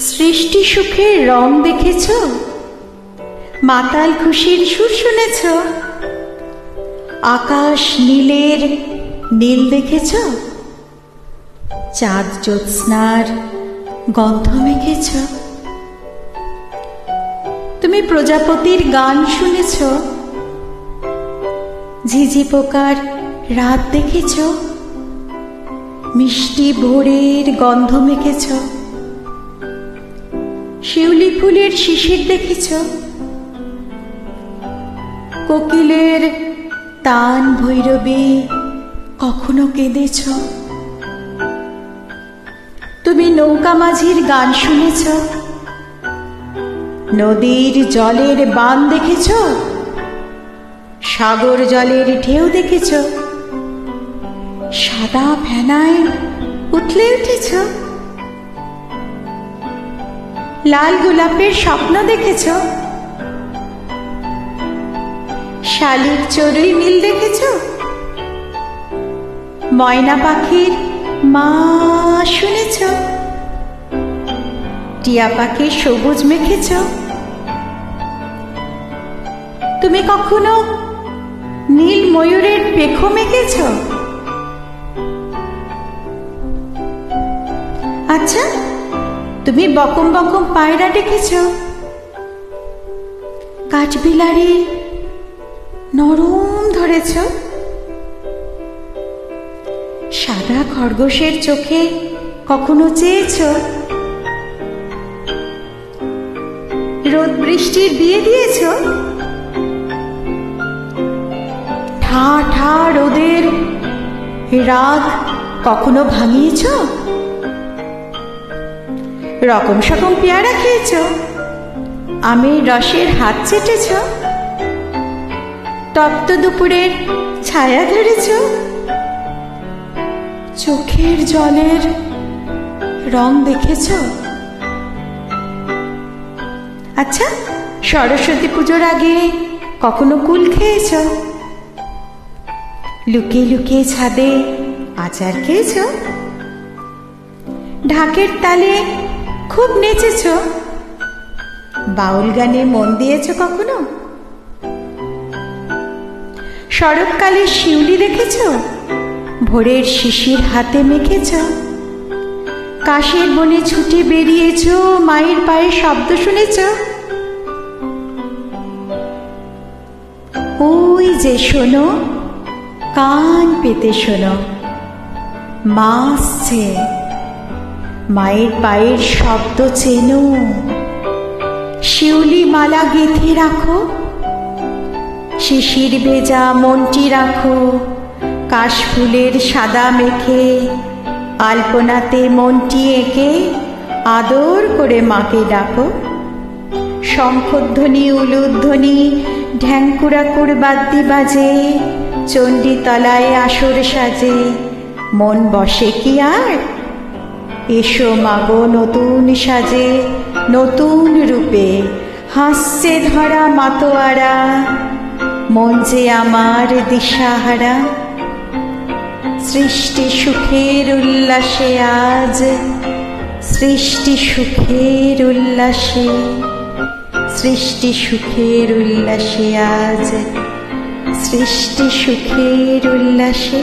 সৃষ্টি সুখের রং দেখেছ? মাতাল খুশির সুর শুনেছ? আকাশ নীলের নীল দেখেছ? চাঁদ জ্যোৎস্নার গন্ধ মেখেছ? তুমি প্রজাপতির গান শুনেছ? ঝিঝি পোকার রাত দেখেছ? মিষ্টি ভোরের গন্ধ মেখেছ? শিউলি ফুলের শিশির দেখেছ? কোকিলের তান ভৈরবী কখনো কেঁদেছ? তুমি নৌকা মাঝির গান শুনেছ? নদীর জলের বান দেখেছ? সাগর জলের ঢেউ দেখেছ? সাদা ফেনায় উঠলে উঠেছ? লাল গোলাপের স্বপ্ন দেখেছ? শালির চড়ুই মিল দেখেছ? ময়না পাখির মা শুনেছ? টিয়া পাখির সবুজ মেখেছ? তুমি কখনো নীল ময়ূরের পেখো মেখেছ আচ্ছা তুমি বকম বকম পায়রা ডেকেছ। কাঠবিলারির নরম ধরেছ। সাদা খরগোশের চোখে কখনো চেয়েছ? রোদ বৃষ্টির বিয়ে দিয়েছ? ঠা ঠা রোদের রাগ কখনো ভাঙিয়েছ? রকম সকম পেয়ারা খেয়েছ? আমি রসের হাত চেটেছ? তপ্ত দুপুরের ছায়া ধরেছ? চোখের জলের রং দেখেছ? আচ্ছা সরস্বতী পুজোর আগে কখনো কুল খেয়েছ? লুকিয়ে লুকিয়ে ছাদে আচার খেয়েছ? ঢাকের তালে খুব নেচেছ। বাউল গানে মন দিয়েছ কখনো? শরৎকালে শিউলি দেখেছ? ভোরের শিশির হাতে মেখেছ? কাশের বনে ছুটে বেরিয়েছ, মায়ের পায়ে শব্দ শুনেছ? ওই যে শোনো কান পেতে শোনো। মা আসছে। মায়ের পায়ের শব্দ চেনো। শিউলি মালা গেঁথে রাখো। শিশির ভেজা মনটি রাখো। কাশফুলের সাদা মেখে। আলপনাতে মনটি এঁকে আদর করে মাকে ডাকো। শঙ্খধ্বনি, উলুধ্বনি ঢ্যাঙ্কুরাকুর বাদ্যি বাজে। চণ্ডীতলায় আসর সাজে। মন বসে কি আর? এসো মাগো নতুন সাজে, নতুন রূপে। হাসছে ধরা মাতোয়ারা, মন যে আমার দিশাহারা। সৃষ্টি সুখের উল্লাসে আজ, সৃষ্টি সুখের উল্লাসে। সৃষ্টি সুখের উল্লাসে আজ। সৃষ্টি সুখের উল্লাসে